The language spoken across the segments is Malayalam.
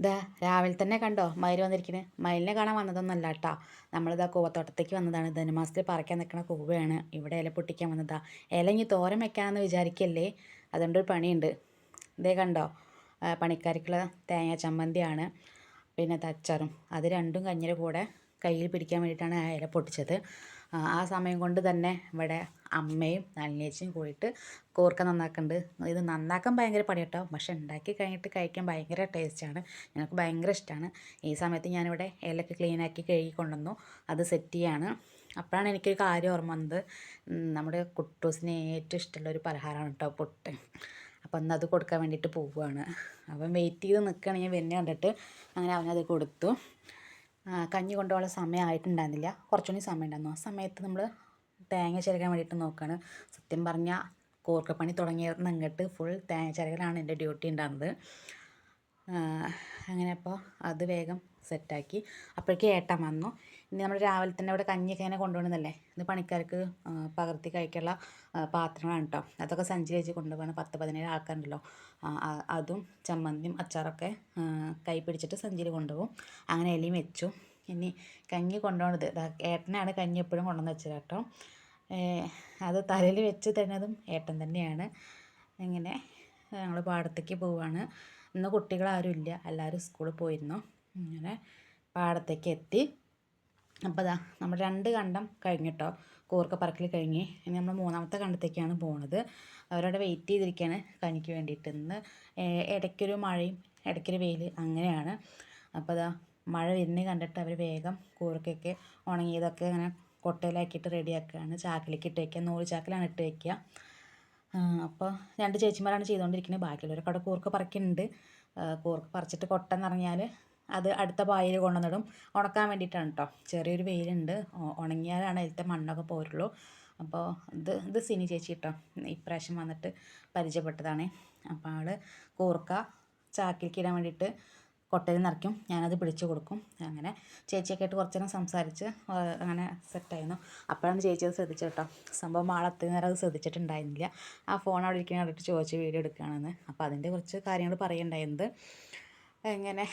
ഇതാ രാവിലെ തന്നെ കണ്ടോ? മയിൽ വന്നിരിക്കുന്നത് മയിലിനെ കാണാൻ വന്നതൊന്നല്ല കേട്ടോ. നമ്മളിതാ കൂവത്തോട്ടത്തേക്ക് വന്നതാണ്. ധനുമാസത്തിൽ പറിക്കാൻ നിൽക്കുന്ന കൂവയാണ്. ഇവിടെ ഇല പൊട്ടിക്കാൻ വന്നതാ. ഇല ഇനി തോരം വെക്കാമെന്ന് വിചാരിക്കല്ലേ? അതുകൊണ്ടൊരു പണിയുണ്ട്. ഇതേ കണ്ടോ? പണിക്കാർക്കുള്ള തേങ്ങ ചമ്മന്തിയാണ്. പിന്നെ തച്ചറും. അത് രണ്ടും കഞ്ഞിയുടെ കൂടെ കയ്യിൽ പിടിക്കാൻ വേണ്ടിയിട്ടാണ് ഇല പൊട്ടിച്ചത്. ആ, സമയം കൊണ്ട് തന്നെ ഇവിടെ അമ്മയും അനിയച്ചും കൂടിയിട്ട് കോർക്ക നന്നാക്കുന്നുണ്ട് ഇത് നന്നാക്കാൻ ഭയങ്കര പണി കേട്ടോ പക്ഷെ ഉണ്ടാക്കി കഴിഞ്ഞിട്ട് കഴിക്കാൻ ഭയങ്കര ടേസ്റ്റാണ് ഞങ്ങൾക്ക് ഭയങ്കര ഇഷ്ടമാണ് ഈ സമയത്ത് ഞാനിവിടെ ഇലയൊക്കെ ക്ലീനാക്കി കഴുകി കൊണ്ടുവന്നു. അത് സെറ്റ് ചെയ്യാണ്. അപ്പോഴാണ് എനിക്കൊരു കാര്യം ഓർമ്മ വന്നത്. നമ്മുടെ കുട്ടൂസിന് ഏറ്റവും ഇഷ്ടമുള്ള ഒരു പലഹാരമാണ് കേട്ടോ പൊട്ട്. അപ്പം അന്ന് അത് കൊടുക്കാൻ വേണ്ടിയിട്ട് പോവുകയാണ്. അവൻ വെയിറ്റ് ചെയ്ത് നിൽക്കുകയാണ് ഞാൻ കണ്ടിട്ട് അങ്ങനെ അവനത് കൊടുത്തു. കഞ്ഞി കൊണ്ടുപോകാനുള്ള സമയം ആയിട്ടുണ്ടായിരുന്നില്ല. കുറച്ചുകൂടി സമയം ഉണ്ടായിരുന്നു ആ സമയത്ത് നമ്മൾ തേങ്ങ ചിരകാൻ വേണ്ടിയിട്ട് നോക്കുകയാണ് സത്യം പറഞ്ഞാൽ കോർക്കപ്പണി തുടങ്ങിയിരുന്ന ഇങ്ങോട്ട് ഫുൾ തേങ്ങ ചിരകലാണ് എന്റെ ഡ്യൂട്ടി ഉണ്ടായിരുന്നത്. അങ്ങനെ അപ്പോൾ അത് വേഗം സെറ്റാക്കി. അപ്പോഴേക്ക് ഏട്ടൻ വന്നു. ഇനി നമ്മൾ രാവിലെ തന്നെ ഇവിടെ കഞ്ഞിയൊക്കെ ഇങ്ങനെ കൊണ്ടുപോകുന്നതല്ലേ ഇത് പണിക്കാർക്ക് പകർത്തി കഴിക്കാനുള്ള പാത്രങ്ങളാണ് കേട്ടോ അതൊക്കെ സഞ്ചി വെച്ച് കൊണ്ടുപോകണം. പത്ത് പതിനേഴ് ആൾക്കാരുണ്ടല്ലോ. അതും ചമ്മന്തിയും അച്ചാറൊക്കെ കൈ പിടിച്ചിട്ട് സഞ്ചിയിൽ കൊണ്ടുപോകും. അങ്ങനെ എലിയും വെച്ചു. ഇനി കഞ്ഞി കൊണ്ടുപോകണത് ഏട്ടനാണ് കഞ്ഞി എപ്പോഴും കൊണ്ടുവന്ന് വെച്ചത് കേട്ടോ അത് തലയിൽ വെച്ച് തരുന്നതും ഏട്ടൻ തന്നെയാണ്. ഇങ്ങനെ ഞങ്ങൾ പാടത്തേക്ക് പോവുകയാണ് ഇന്ന് കുട്ടികളാരും ഇല്ല. എല്ലാവരും സ്കൂളിൽ പോയിരുന്നു. അങ്ങനെ പാടത്തേക്ക് എത്തി അപ്പോൾ ഇതാ നമ്മൾ രണ്ട് കണ്ടം കഴിഞ്ഞിട്ടോ കൂർക്ക പറക്കൽ കഴിഞ്ഞ്. ഇനി നമ്മൾ മൂന്നാമത്തെ കണ്ടത്തേക്കാണ് പോണത്. അവരവിടെ വെയിറ്റ് ചെയ്തിരിക്കുകയാണ് കനിക്ക് വേണ്ടിയിട്ട്. ഇന്ന് ഇടയ്ക്കൊരു മഴയും ഇടയ്ക്കൊരു വെയിൽ അങ്ങനെയാണ്. അപ്പോൾ അതാ മഴ വരുന്നത് കണ്ടിട്ട് അവർ വേഗം കൂർക്കയൊക്കെ ഉണങ്ങിയതൊക്കെ ഇങ്ങനെ കൊട്ടയിലാക്കിയിട്ട് റെഡിയാക്കുകയാണ്. ചാക്കിലേക്ക് ഇട്ട് വയ്ക്കുക നൂറ് ചാക്കിലാണ് ഇട്ട് വയ്ക്കുക അപ്പോൾ രണ്ട് ചേച്ചിമാരാണ് ചെയ്തുകൊണ്ടിരിക്കുന്നത്. ബാക്കിയുള്ളവരൊക്കെ അവിടെ കൂർക്ക പറിക്കുന്നുണ്ട് കൂർക്ക പറിച്ചിട്ട് കൊട്ട നിറഞ്ഞാൽ അത് അടുത്ത പായയിൽ കൊണ്ടുവന്നിടും. ഉണക്കാൻ വേണ്ടിയിട്ടാണ് കേട്ടോ ചെറിയൊരു വെയിലുണ്ട്. ഉണങ്ങിയാലാണ് അതിലത്തെ മണ്ണൊക്കെ പോരുള്ളൂ. അപ്പോൾ ഇത് ഇത് സിനി ചേച്ചി കേട്ടോ ഇപ്രാവശ്യം വന്നിട്ട് പരിചയപ്പെട്ടതാണ്. അപ്പോൾ ആൾ കൂർക്ക ചാക്കിൽ ഇടാൻ വേണ്ടിയിട്ട് കൊട്ടയിൽ നിറയ്ക്കും. ഞാനത് പിടിച്ചു കൊടുക്കും. അങ്ങനെ ചേച്ചിയൊക്കെ ആയിട്ട് കുറച്ച് നേരം സംസാരിച്ച് അങ്ങനെ സെറ്റായിരുന്നു അപ്പോഴാണ് ചേച്ചി അത് ശ്രദ്ധിച്ചത് കേട്ടോ സംഭവം ആൾ അത്രയും നേരം അത് ശ്രദ്ധിച്ചിട്ടുണ്ടായിരുന്നില്ല. ആ ഫോൺ അവിടെ ഇരിക്കുന്ന കണ്ടിട്ട് ചോദിച്ച് വീഡിയോ എടുക്കുകയാണെന്ന്. അപ്പോൾ അതിന്റെ കുറച്ച് കാര്യങ്ങൾ പറയുണ്ടായിരുന്നത് എങ്ങനെ?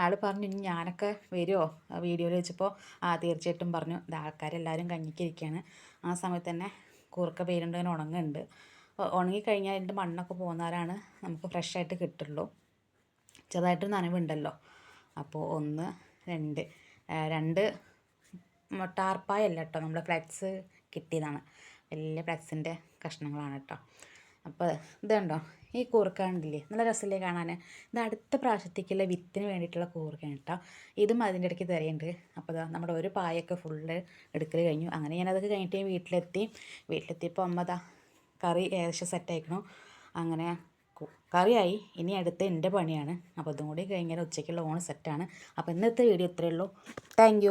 ആൾ പറഞ്ഞു ഇനി ഞാനൊക്കെ വരുമോ വീഡിയോയിൽ വെച്ചപ്പോൾ ആ തീർച്ചയായിട്ടും പറഞ്ഞു. ഇത് ആൾക്കാരെല്ലാവരും കഞ്ഞിക്കിരിക്കുകയാണ് ആ സമയത്ത് തന്നെ കൂർക്ക പേരുണ്ടെങ്കിൽ ഉണങ്ങുന്നുണ്ട്. ഉണങ്ങിക്കഴിഞ്ഞാൽ അതിന്റെ മണ്ണൊക്കെ പോകുന്നവരാണ് നമുക്ക് ഫ്രഷായിട്ട് കിട്ടുള്ളൂ. ചെറുതായിട്ടൊരു നനവുണ്ടല്ലോ. അപ്പോൾ ഒന്ന് രണ്ട് രണ്ട് ടാർപ്പായല്ല കേട്ടോ. നമ്മുടെ ഫ്ലക്സ് കിട്ടിയതാണ്. വലിയ ഫ്ലക്സിന്റെ കഷ്ണങ്ങളാണ് കേട്ടോ. അപ്പോൾ ഇതുണ്ടോ? ഈ കൂർക്ക കണ്ടില്ലേ? നല്ല രസമില്ലേ കാണാൻ ഇത് അടുത്ത പ്രാവശ്യത്തേക്കുള്ള വിത്തിന് വേണ്ടിയിട്ടുള്ള കൂർക്കയാണ് കേട്ടോ. ഇതും അതിന്റെ ഇടയ്ക്ക് തരയുണ്ട്. അപ്പോൾ അതാ നമ്മുടെ ഒരു പായൊക്കെ ഫുള്ള് എടുക്കൽ കഴിഞ്ഞു. അങ്ങനെ ഞാനതൊക്കെ കഴിഞ്ഞിട്ട് ഞാൻ വീട്ടിലെത്തി. വീട്ടിലെത്തിയപ്പോൾ അമ്മ അതാ കറി ഏകദേശം സെറ്റായിക്കണു അങ്ങനെ കറിയായി. ഇനി അടുത്ത എന്റെ പണിയാണ്. അപ്പോൾ അതും കൂടി കഴിഞ്ഞാൽ ഉച്ചയ്ക്കുള്ള ഓൺ സെറ്റാണ് അപ്പോൾ ഇന്നത്തെ വീഡിയോ ഇത്രയേ ഉള്ളൂ. താങ്ക്